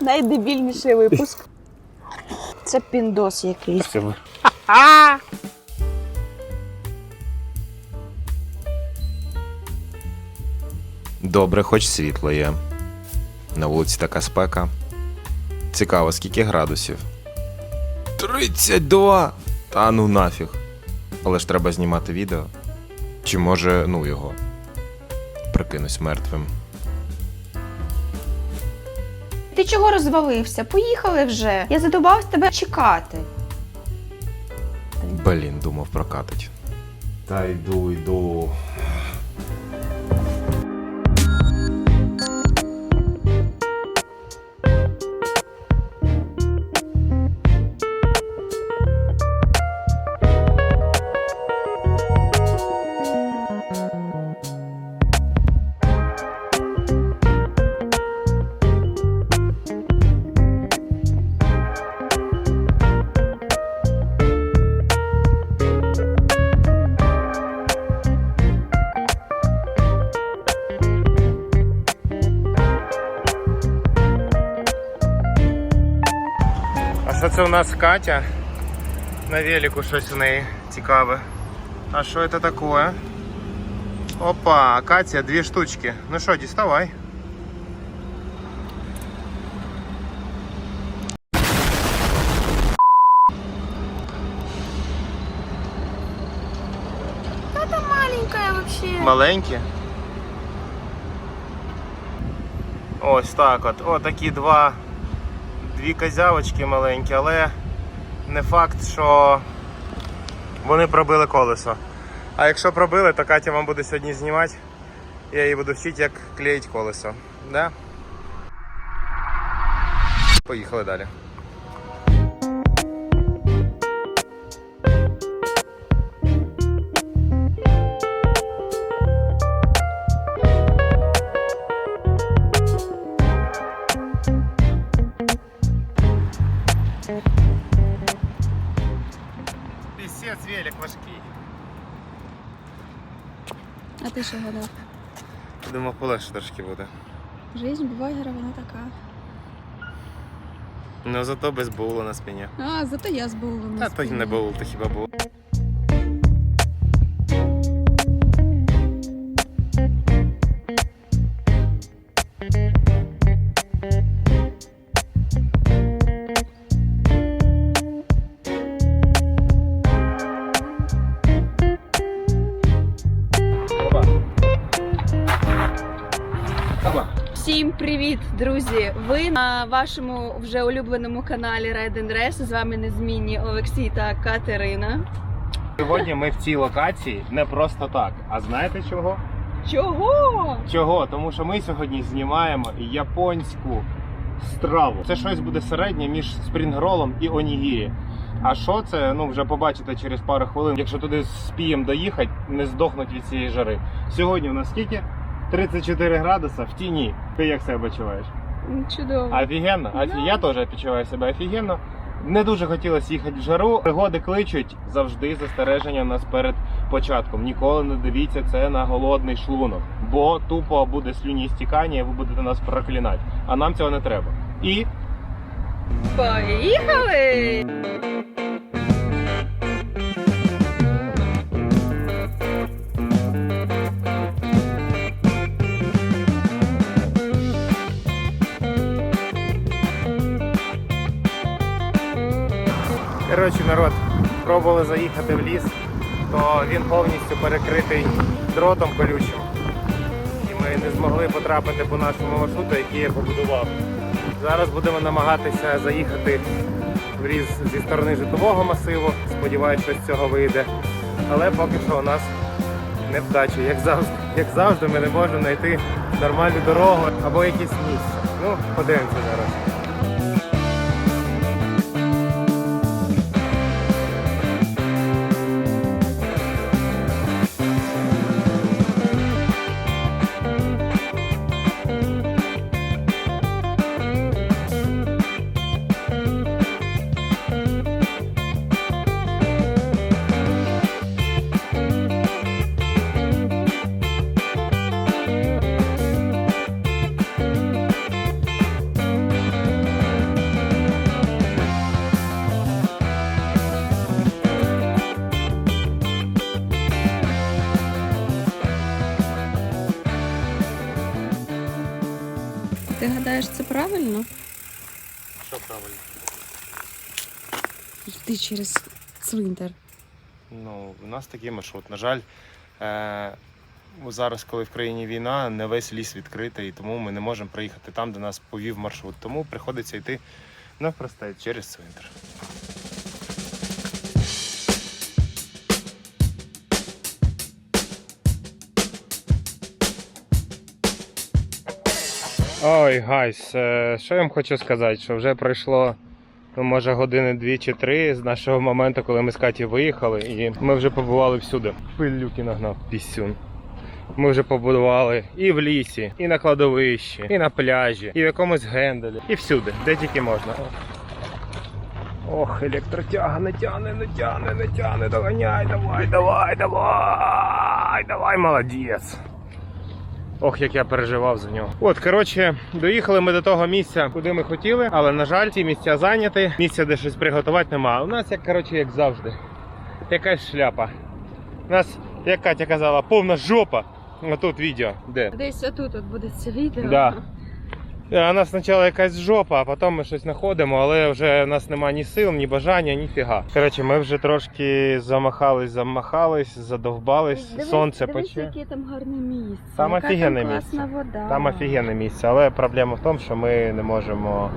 Найдебільніший випуск. Це піндос якийсь. Добре, хоч світло є. На вулиці така спека. Цікаво, скільки градусів? 32! Та ну нафіг. Але ж треба знімати відео. Чи може, ну його. Прикинусь мертвим. Ти чого розвалився? Поїхали вже. Я задобався тебе чекати. Блін, думав прокатить. Та йду, йду. це у нас Катя? На велику щось у неї цікаве. А що це таке? Опа, Катя, дві штучки. Ну що, діставай. Маленькая вообще. Маленькі. Ось так от. О, такі два. Дві козявочки маленькі, але не факт, що вони пробили колесо. А якщо пробили, то Катя вам буде сьогодні знімати. Я її буду вчити, як клеїть колесо. Да? Поїхали далі. Полегше трошки буде. Жизнь блогера, вона така. Ну зато без боула на спині. А, зато я з боулом. Та то й не боул, то хіба був. Привіт, друзі! Ви на вашому вже улюбленому каналі Red and Dress. З вами незмінні Олексій та Катерина. Сьогодні ми в цій локації не просто так. А знаєте чого? Чого? Чого? Тому що ми сьогодні знімаємо японську страву. Це щось буде середнє між спрінгролом і онігірі. А що це? Ну вже побачите через пару хвилин. Якщо туди спіємо доїхати, не здохнуть від цієї жари. Сьогодні у нас скільки? 34 градуса в тіні. Ти як себе почуваєш? Чудово. Офігенно. Офі- Я теж відчуваю себе офігенно. Не дуже хотілося їхати в жару. Пригоди кличуть завжди застереження нас перед початком. Ніколи не дивіться це на голодний шлунок, бо тупо буде слюні стікання, і ви будете нас проклинати. А нам цього не треба. І Поїхали! Коротше, народ, пробували заїхати в ліс, то він повністю перекритий дротом колючим. І ми не змогли потрапити по нашому маршруту, який я побудував. Зараз будемо намагатися заїхати в ліс зі сторони житлового масиву. Сподіваюсь, що з цього вийде. Але поки що у нас невдача. Як завжди, як завжди, ми не можемо знайти нормальну дорогу або якесь місце. Ну, подивимося зараз. Через цвинтар. Ну, у нас такий маршрут. На жаль, е- зараз, коли в країні війна, не весь ліс відкритий, і тому ми не можемо приїхати там, де нас повів маршрут. Тому приходиться йти навпростець через цвинтар. Ой, гайс, е, що я вам хочу сказати, що вже пройшло ну, може години дві чи три з нашого моменту, коли ми з Каті виїхали, і ми вже побували всюди. Пилюки нагнав пісюн. Ми вже побудували і в лісі, і на кладовищі, і на пляжі, і в якомусь генделі, і всюди, де тільки можна. Ох, електротяга не тяне, не тяне, не тяне, доганяй, давай, давай, давай, давай, молодець. Ох, як я переживав за нього. От, коротше, доїхали ми до того місця, куди ми хотіли, але на жаль, ці місця зайняті. Місця, де щось приготувати, немає. У нас, як коротше, як завжди, якась шляпа. У нас, як Катя казала, повна жопа. А тут відео. Де? Десь отут от буде це відео. Да. А у нас спочатку якась жопа, а потім ми щось знаходимо, але вже у нас немає ні сил, ні бажання, ні фіга. Коротше, ми вже трошки замахались, замахались, задовбались, Дивись, сонце дивись, пече. яке там гарне місце. Там яка офігенне там класна місце. вода. Там офігенне місце, але проблема в тому, що ми не можемо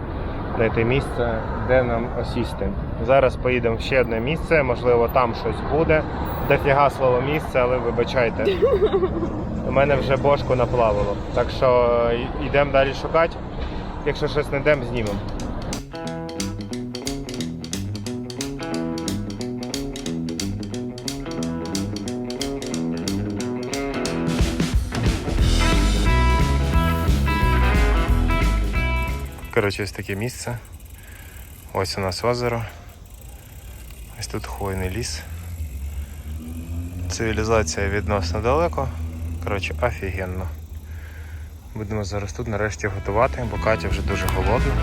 знайти місце, де нам осісти. Зараз поїдемо в ще одне місце, можливо, там щось буде. Дофіга слово місце, але вибачайте. У мене вже бошку наплавило. Так що йдемо далі шукати. Якщо щось знайдемо, знімемо. Коротше, ось таке місце. Ось у нас озеро. Ось тут хвойний ліс. Цивілізація відносно далеко. Коротше, офігенно. Будемо зараз тут нарешті готувати, бо Катя вже дуже голодна.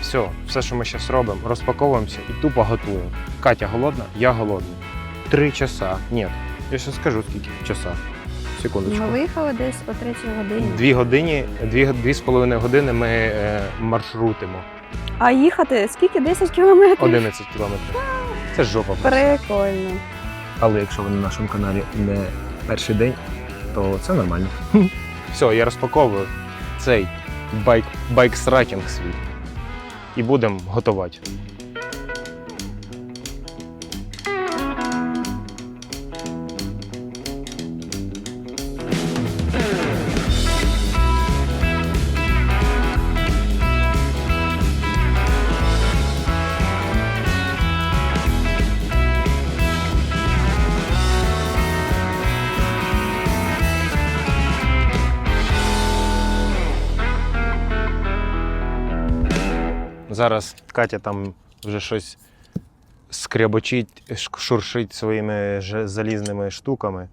Все, все, що ми зараз робимо, розпаковуємося і тупо готуємо. Катя голодна, я голодний. Три часа. Ні, я ще скажу скільки часа. Секундочку. Ми виїхали десь о 3 годині. Дві години, дві, дві з половиною години ми е, маршрутимо. А їхати скільки? 10 кілометрів? 11 кілометрів. Це жопа. просто. Прикольно. Але якщо ви на нашому каналі не перший день, то це нормально. Все, я розпаковую цей байк, байксракінг свій. І будемо готувати. Зараз Катя там вже щось скрябочить, шуршить своїми залізними штуками.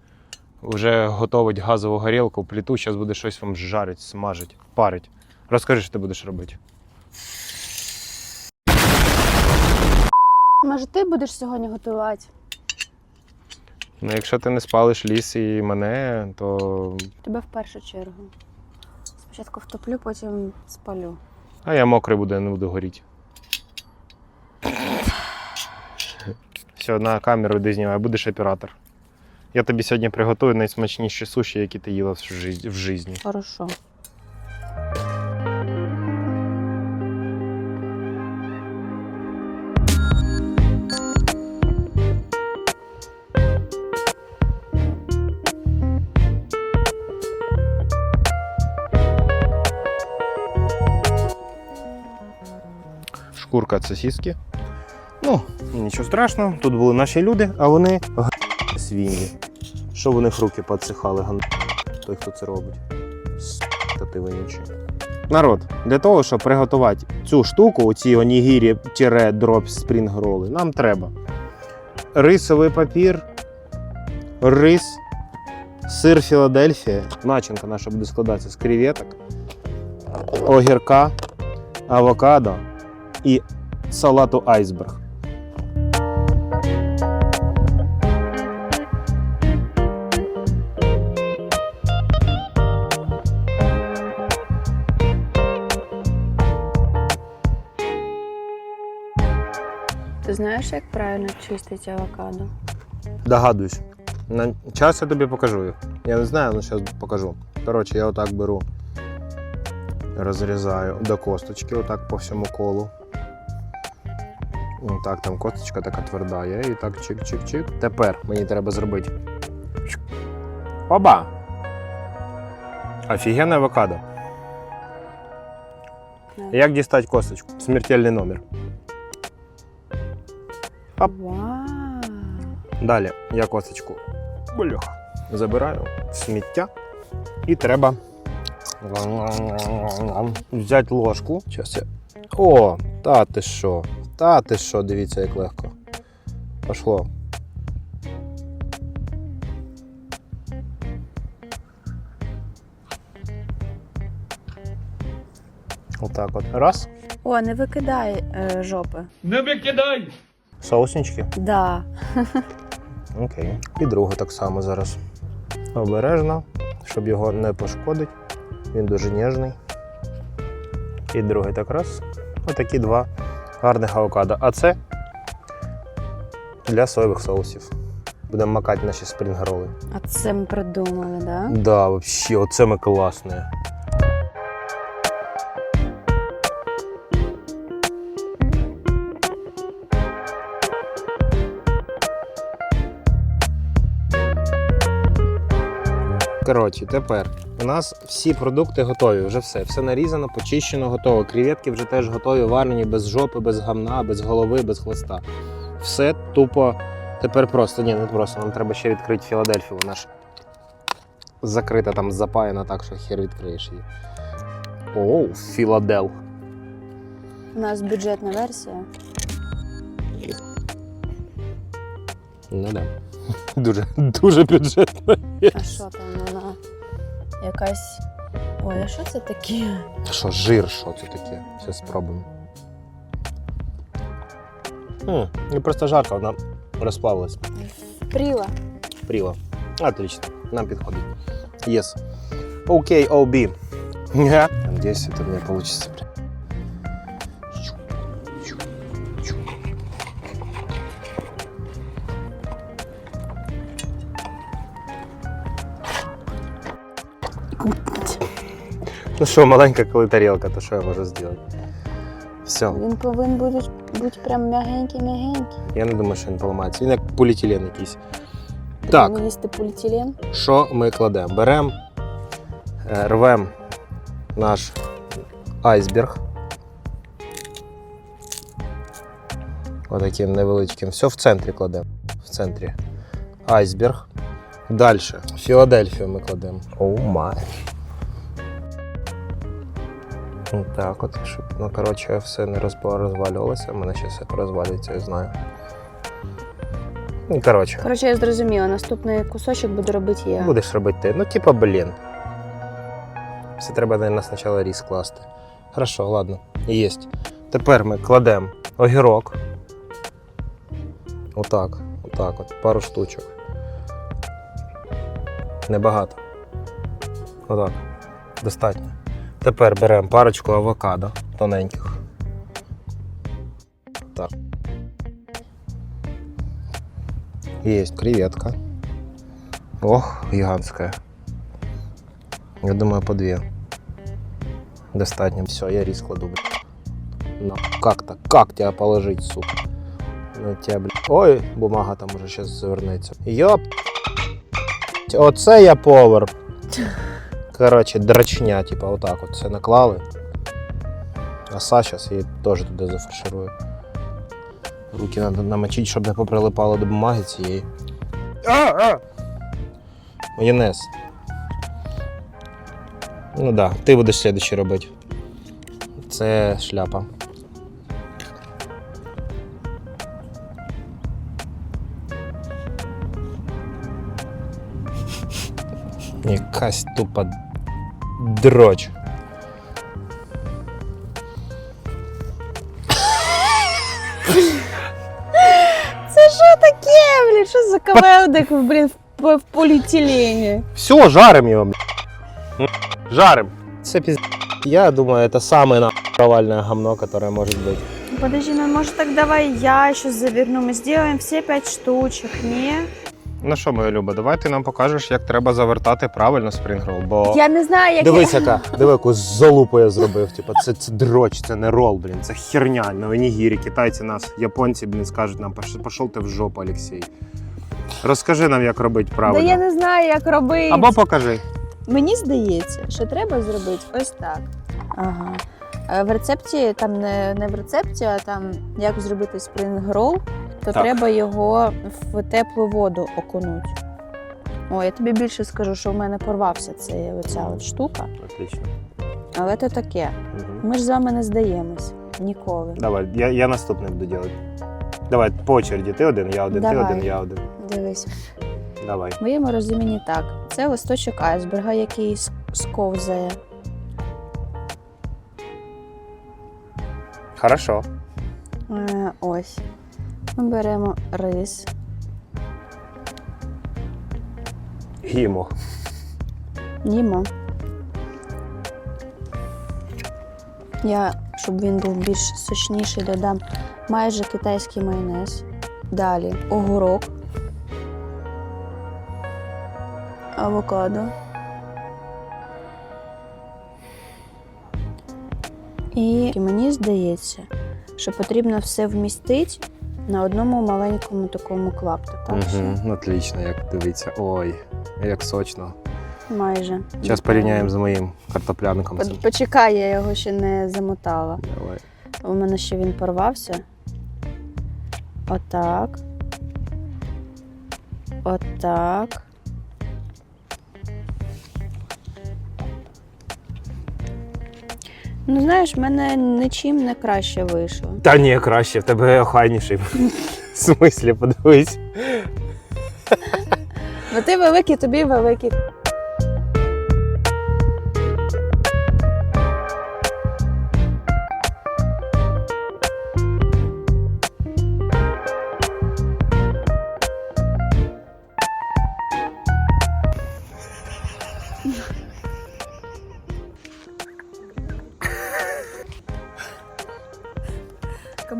Вже готовить газову горілку, пліту, зараз буде щось вам жарить, смажить, парить. Розкажи, що ти будеш робити. Може, ти будеш сьогодні готувати? Ну, якщо ти не спалиш ліс і мене, то. Тебе в першу чергу. Спочатку втоплю, потім спалю. А я мокрий буду, я не буду горіти. Все, на камеру йди знімай, будеш оператор. Я тобі сьогодні приготую найсмачніші суші, які ти їла в житті. Хорошо. Шкурка від сосиски. Ну, нічого страшного. Тут були наші люди, а вони свині. Що в них руки підсихали, ган... той, хто це робить. Та ти вонючий. Народ, для того, щоб приготувати цю штуку, оці онігірі тіре дроп спрінг роли, нам треба рисовий папір, рис, сир Філадельфія. Начинка наша буде складатися з креветок, огірка, авокадо і салату айсберг. Ти знаєш, як правильно чистить авокадо? Догадуюсь. На час я тобі покажу їх. Я не знаю, але зараз покажу. Коротше, я отак беру, розрізаю до косточки, отак по всьому колу. Так, там косточка така тверда є, і так чик-чик-чик. Тепер мені треба зробити. Оба! Офігенне авокадо. Як дістати косточку? Смертельний номер. Оп. Далі я косточку бляха, забираю сміття і треба взяти ложку. Щас я... О, та ти що? Та ти що, дивіться, як легко. Пошло. Отак от. Раз. О, не викидай е, жопи. Не викидай! Соуснички. Да. Окей. І другу так само зараз. Обережно, щоб його не пошкодити. Він дуже ніжний. І другий так раз. Отакі два гарних авокадо. А це для соєвих соусів. Будемо макати наші спрінгроли. А це ми придумали, да? Да, взагалі, оце ми класне. Коротше, тепер нас всі продукти готові, вже все. Все нарізано, почищено, готово. Креветки вже теж готові, варені без жопи, без гамна, без голови, без хвоста. Все тупо. Тепер просто, ні, не просто. Нам треба ще відкрити Філадельфію. Вона ж закрита там, запаяна так, що хер відкриєш її. Оу, Філадел. У нас бюджетна версія. Ну да. Дуже, дуже бюджетно. А що там? Якась. Ой, а що це таке? Що, жир, що це таке? Все спробуємо. М, І просто жарко, вона розплавилась. Пріла. Прила. Отлично. Нам підходить. Yes. Окей, OB. Я Надеюсь, это у меня получится. Ну що, маленька коли тарілка, то що я можу зробити? Все. Він повинен бути, бути прям м'ягенький-м'ягенький. Я не думаю, що він поламається. Він як поліетилен якийсь. Так. Їсти поліетилен. Що ми кладемо? Беремо, рвемо наш айсберг. Отаким невеличким. Все в центрі кладемо. В центрі. Айсберг. Далі. Філадельфію ми кладемо. Оу май. Так от, щоб, ну, коротше, все не розвалювалося. У мене ще все розвалюється, я знаю. Ну, коротше. Коротше, я зрозуміла, наступний кусочок буду робити я. Будеш робити ти. Ну, типа, блін. Все треба, наверное, спочатку різ класти. Хорошо, ладно. Єсть. Тепер ми кладемо огірок. Отак. Отак от. Пару штучок. Небагато. Отак. Достатньо. Тепер беремо парочку авокадо тоненьких. Так. Есть креветка. Ох, гигантская. Я думаю, по две. Достатньо. Все, я рис кладу. Ну, как так? Как тебя положить, сука? Ну, тебя, блядь. Ой, бумага там уже сейчас завернеться. Йоп. Оце я повар. Короче, драчня, типа, отак от все наклали. А Са зараз її теж туди зафарширую. Руки треба намочити, щоб не поприлипало до бумаги цієї. А, а! Майонез. Ну да, ти будеш слідчий робити. Це шляпа. Якась тупа дроч. Це що таке, блін? Що за кавелдик, блін, в, в поліетилені? Все, жарим его. блядь. М, Жарим. Це пиз... Я думаю, это самое на провальное говно, которое может быть. Подожди, ну может так давай я еще заверну. Мы сделаем все пять штучек, не? Ну що, моя Люба, давай ти нам покажеш, як треба завертати правильно спрінгрол, бо. Я не знаю, як Дивись, яка, диви, яку залупу я зробив. Типа, це, це дрочь, це не рол, блін, це херня. На венігірі, китайці нас, японці, блін, скажуть нам, «Пош- пошов ти в жопу, Олексій. Розкажи нам, як робити Да правильно. я не знаю, як робити. Або покажи. Мені здається, що треба зробити ось так. Ага. Е, В рецепті, там не, не в рецепті, а там як зробити спрінгрол, то Так. треба його в теплу воду окунути. О, я тобі більше скажу, що в мене порвався цей, оця от штука. Отлично. Але це таке. Мгм. Ми ж з вами не здаємось ніколи. Давай, я, я наступний буду робити. Давай по очереді. Ти один, я один, Давай. ти один, я один. Дивись. Давай. В моєму розумінні так. Це листочок айсберга, який сковзає. Хорошо. Е, ось. Ми беремо рис. Гімо. Їмо. Я, щоб він був більш сочніший, додам майже китайський майонез. Далі огурок. Авокадо. І мені здається, що потрібно все вмістити на одному маленькому такому клаптику. Так Угу, отлично, як дивіться. Ой, як сочно. майже. Зараз порівняємо з моїм картоплянком. По- Почекай, я його ще не замотала. Давай. У мене ще він порвався. Отак. Отак. Ну, знаєш, в мене нічим не краще вийшло. Та ні, краще, в тебе охайніший. В смислі, подивись. Бо ти великий, тобі великий.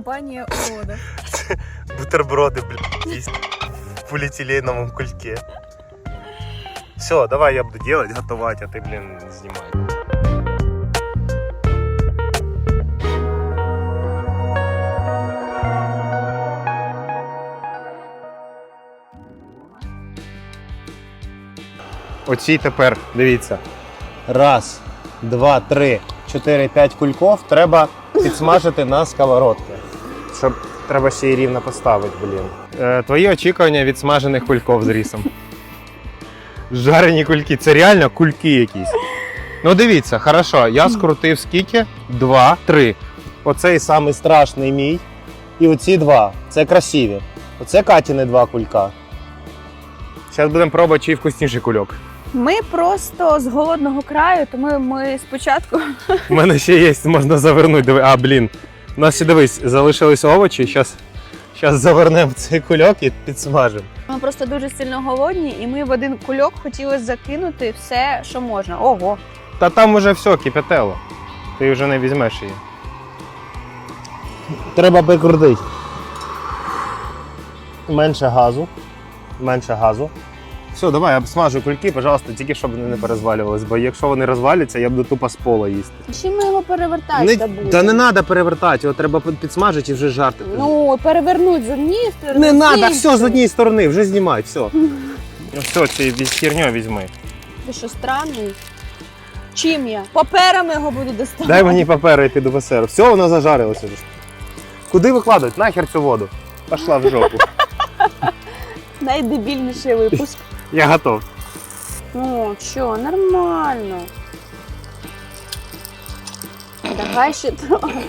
Компанія Ода. Бутерброди, блядь, в поліетиленовому кульке. Все, давай я буду делать, готовить, а ти, блін, знімай. Оці тепер, дивіться. Раз, два, три, чотири, п'ять кульков треба підсмажити на сковородці. Щоб треба ще й рівно поставити, блін. Е, твої очікування від смажених кульков з рісом. Жарені кульки. Це реально кульки якісь. Ну дивіться, хорошо, я скрутив скільки? Два, три. Оцей самий страшний мій. І оці два. Це красиві. Оце Катіни два кулька. Зараз будемо пробувати, чий вкусніший кульок. Ми просто з голодного краю, тому ми спочатку У мене ще є, можна завернути. Диви. А, блін. У нас ще дивись, залишились овочі. Зараз, зараз завернемо цей кульок і підсмажимо. Ми просто дуже сильно голодні, і ми в один кульок хотіли закинути все, що можна. Ого. Та там уже все, кипятело. Ти вже не візьмеш її. Треба прикрутити. Менше газу. Менше газу. Все, давай, я обсмажу кульки, пожалуйста, тільки щоб вони не перезвалювались, бо якщо вони розваляться, я буду тупо з пола їсти. Чим ми його перевертати Не, будемо? та не треба перевертати, його треба підсмажити і вже жарти. Ну, перевернуть з однієї сторони. не з треба, іншої. все з однієї сторони, вже знімай, все. Ну все, ці херню візьми. Ти що, странний? Чим я? Паперами його буду доставати. Дай мені папери, я піду в СР. Все, воно зажарилося вже. Куди викладають? Нахер цю воду. Пошла в жопу. Найдебільніший випуск. Я готов. О, що, нормально. Давай ще трохи.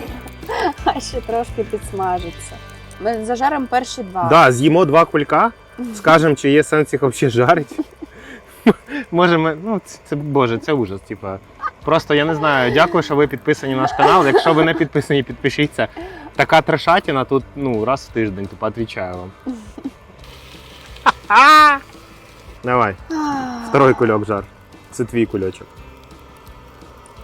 Ще трошки підсмажиться. Ми зажаримо перші два. Да, з'їмо два кулька, скажемо, чи є сенс їх взагалі жарити. Може, ми. Ну, це, це боже, це ужас. Типа. Просто я не знаю. Дякую, що ви підписані на наш канал. Якщо ви не підписані, підпишіться. Така трешатіна тут ну, раз в тиждень, типа, відповідаю вам. Давай, второй кульок жар. Це твій кульочок.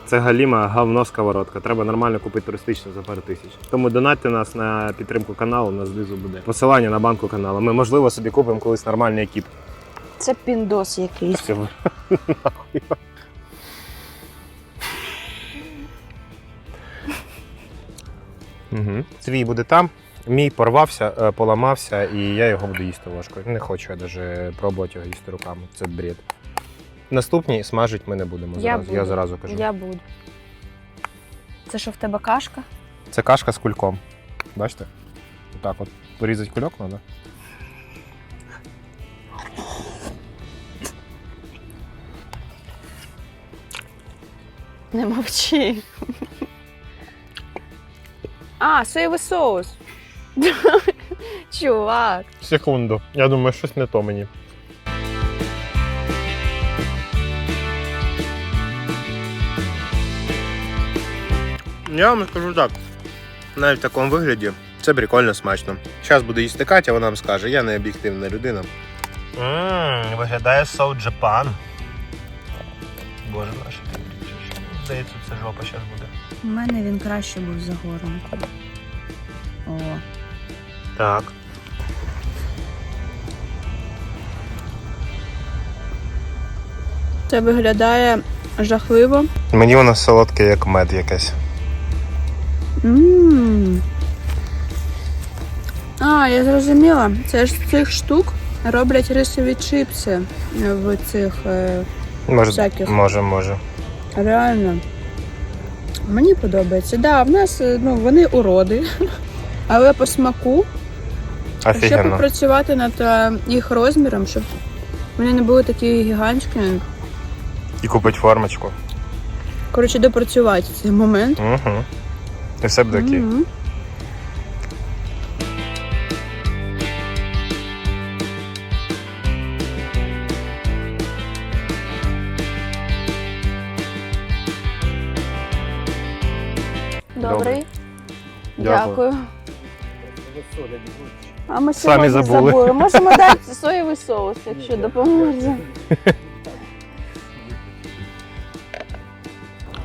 Це галіма говно сковородка. Треба нормально купити туристичну за пару тисяч. Тому донатьте нас на підтримку каналу, на знизу буде. Посилання на банку каналу. Ми, можливо, собі купимо колись нормальний екіп. Це піндос якийсь. Нахуй. Угу. Твій буде там. Мій порвався, е, поламався, і я його буду їсти ложкою. Не хочу я навіть пробувати його їсти руками. Це бред. Наступні смажить ми не будемо Я зразу. Я зразу кажу. Я буду. Це що в тебе кашка? Це кашка з кульком. Бачите? Так от порізати кульок треба. Не мовчи. А, соєвий соус. Чувак. Секунду. Я думаю, щось не то мені. Я вам скажу так. Навіть в такому вигляді це прикольно смачно. Зараз буде їсти Катя, вона вам скаже, я не об'єктивна людина. Ммм, виглядає соу Джапан. Боже наш. Здається, це жопа зараз буде. У мене він краще був за гором. О. Так. Це виглядає жахливо. Мені воно солодке, як мед якесь. М. А, я зрозуміла. Це ж з цих штук роблять рисові чипси в цих. е, Може, Всяких. може, може. Реально. Мені подобається. Да, в нас е, ну, вони уроди. Але по смаку, Офігенно. попрацювати над е, їх розміром, щоб вони не були такі гігантські. І купить формочку. Коротше, допрацювати цей момент. Угу. І все буде окей. Мгм. Добрий. Дякую. Дякую. А ми Самі сьогодні забули. Можемо дати соєвий соус, якщо допоможе.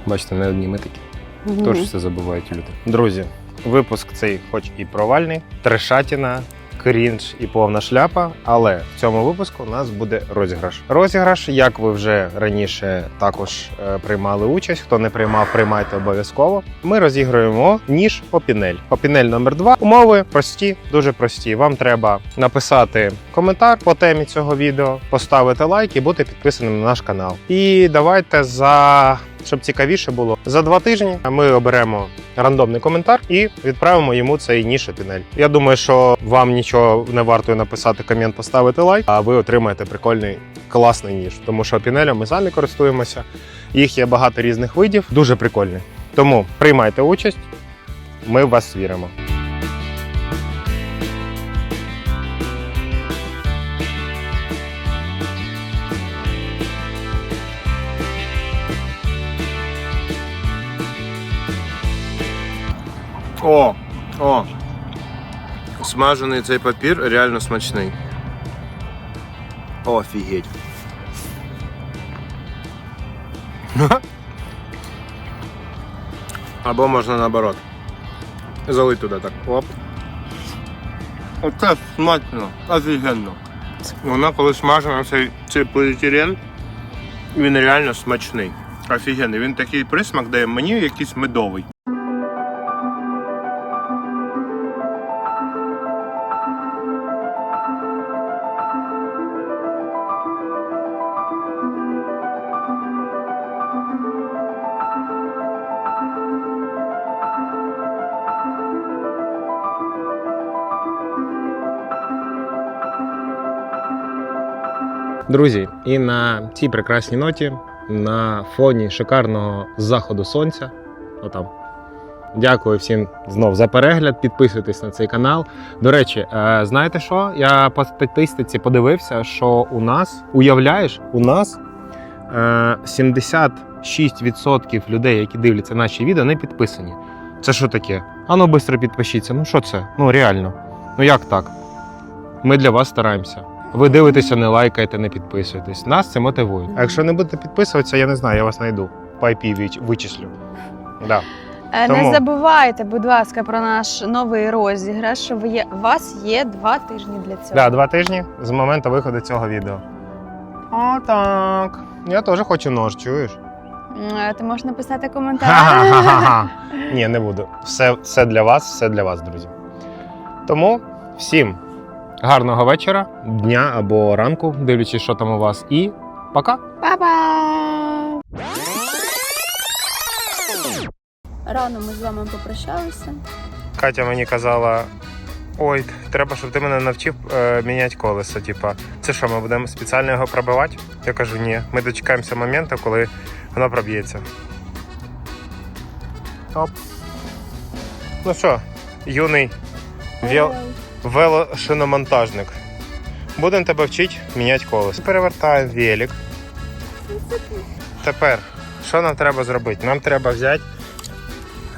Бачите, не одні ми такі. Тож все забувають люди. Друзі, випуск цей, хоч і провальний, трешатіна, крінж і повна шляпа. Але в цьому випуску у нас буде розіграш. Розіграш, як ви вже раніше також е, приймали участь. Хто не приймав, приймайте обов'язково. Ми розіграємо ніж Опінель. Опінель номер 2 Умови прості, дуже прості. Вам треба написати коментар по темі цього відео, поставити лайк і бути підписаним на наш канал. І давайте за щоб цікавіше було. За два тижні ми оберемо рандомний коментар і відправимо йому цей ніж Опінель. Я думаю, що вам нічого не варто написати комент, поставити лайк, а ви отримаєте прикольний класний ніж. Тому що опінелем ми самі користуємося. Їх є багато різних видів, дуже прикольні. Тому приймайте участь, ми в вас віримо. О, о. Смажений цей папір реально смачний. Офігеть. Або можна наоборот. Залить туди так. Оп. Оце смачно, офігенно. Вона коли смажена цей, цей поліетилен, він реально смачний. Офігенний. Він такий присмак дає мені якийсь медовий. Друзі, і на цій прекрасній ноті, на фоні шикарного заходу сонця, отам. Дякую всім знов за перегляд. Підписуйтесь на цей канал. До речі, е, знаєте що? Я по статистиці подивився, що у нас, уявляєш, у нас е, 76% людей, які дивляться наші відео, не підписані. Це що таке? Ану, швидко підпишіться. Ну що це? Ну реально. Ну як так? Ми для вас стараємося. Ви дивитеся, не лайкаєте, не підписуєтесь. Нас це мотивує. А якщо не будете підписуватися, я не знаю, я вас знайду. по IP вичислю. Да. Е, Тому- Не забувайте, будь ласка, про наш новий розіграш. що ви є- У вас є два тижні для цього. Да, два тижні з моменту виходу цього відео. О, так. Я теж хочу нож, чуєш? Е, Ти можеш написати коментар. Ха-ха-ха-ха. Ні, не буду. Все, все для вас, все для вас, друзі. Тому всім гарного вечора, дня або ранку, дивлячись, що там у вас. І пока! Па-па! Рано ми з вами попрощалися. Катя мені казала: ой, треба, щоб ти мене навчив е, міняти колесо. Типа, це що, ми будемо спеціально його пробивати? Я кажу, ні, ми дочекаємося моменту, коли воно проб'ється. Оп. Ну що, юний вел... велошиномонтажник. Будемо тебе вчити міняти колесо. Перевертаємо велик. Тепер, що нам треба зробити? Нам треба взяти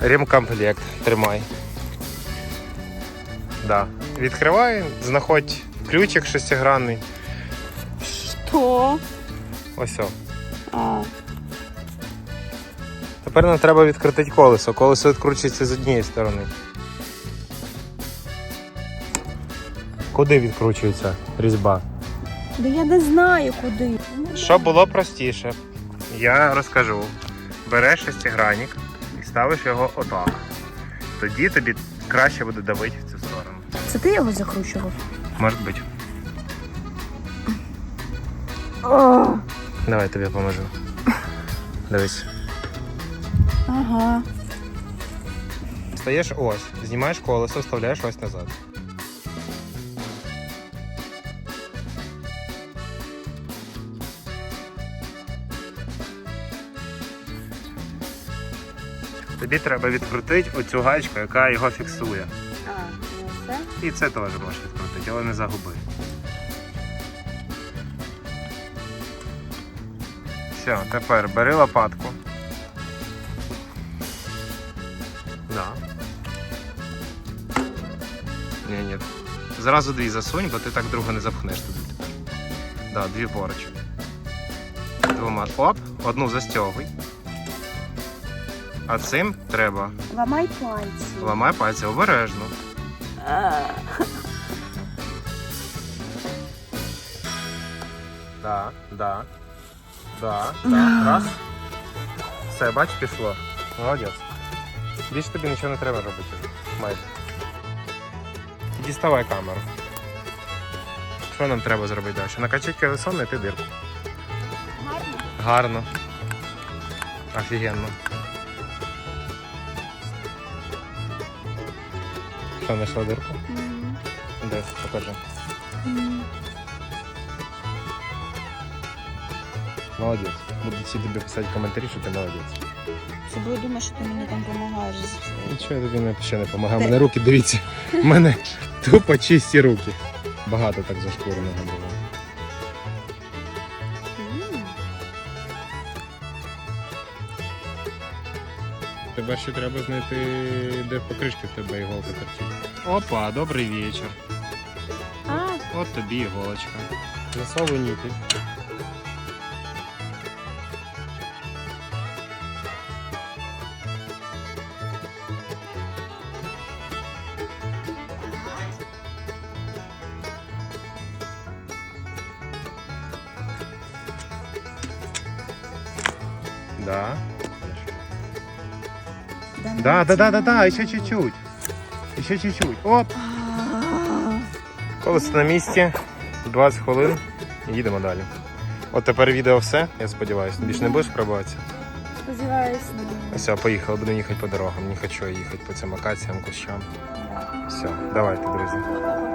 ремкомплект. Тримай. Да. Відкривай, знаходь ключик шестигранний. То. Ось. о. А, Тепер нам треба відкрутити колесо. Колесо відкручується з однієї сторони. Куди відкручується різьба? да я не знаю куди. Щоб було простіше, я розкажу. Береш шестигранник і ставиш його отак. Тоді тобі краще буде давити в цю сторону. Це ти його закручував? Може бути. Давай тобі поможу. Дивись. Ага. Стаєш ось, знімаєш колесо, вставляєш ось назад. Тобі треба відкрутити оцю гачку, яка його фіксує. А, ну все. І це теж можеш відкрутити, але не загуби. Все, тепер бери лопатку. Да. Ні, ні. Зразу дві засунь, бо ти так другу не запхнеш туди тепер. Да, дві поруч. Двома. Оп, одну застягуй. А цим треба. Ламай пальці. Ламай пальці обережно. Да, да. Да, да. Раз. Все, бач, пішло. Молодець. Більше тобі нічого не треба робити. Майже. Діставай камеру. Що нам треба зробити далі? Накачати колесо, знайти дирку. Гарно. Гарно. Офігенно. Що, знайшла дирку? Де? Покажи. Молодець. Буду всі тобі писати коментарі, що ти молодець. Буду думати, що ти мені там допомагаєш. Нічого я тобі не, ще не допомагаю. Мене руки, дивіться. У мене тупо чисті руки. Багато так зашкуреного було. Тебе ще треба знайти, де покришки в тебе іголка торчить. Опа, добрий вечір. А, От тобі іголочка. Засовуй ніти. Да. Да, да, да, да, да, еще чуть-чуть. Еще чуть-чуть. Оп. Колесо на місці, 20 хвилин їдемо далі. От тепер відео все, я сподіваюся. Більше не будеш пробуватися? Сподіваюсь, Все, поїхали, буду їхати по дорогам. Не хочу їхати по цим акаціям, кущам. Все, давайте, друзі.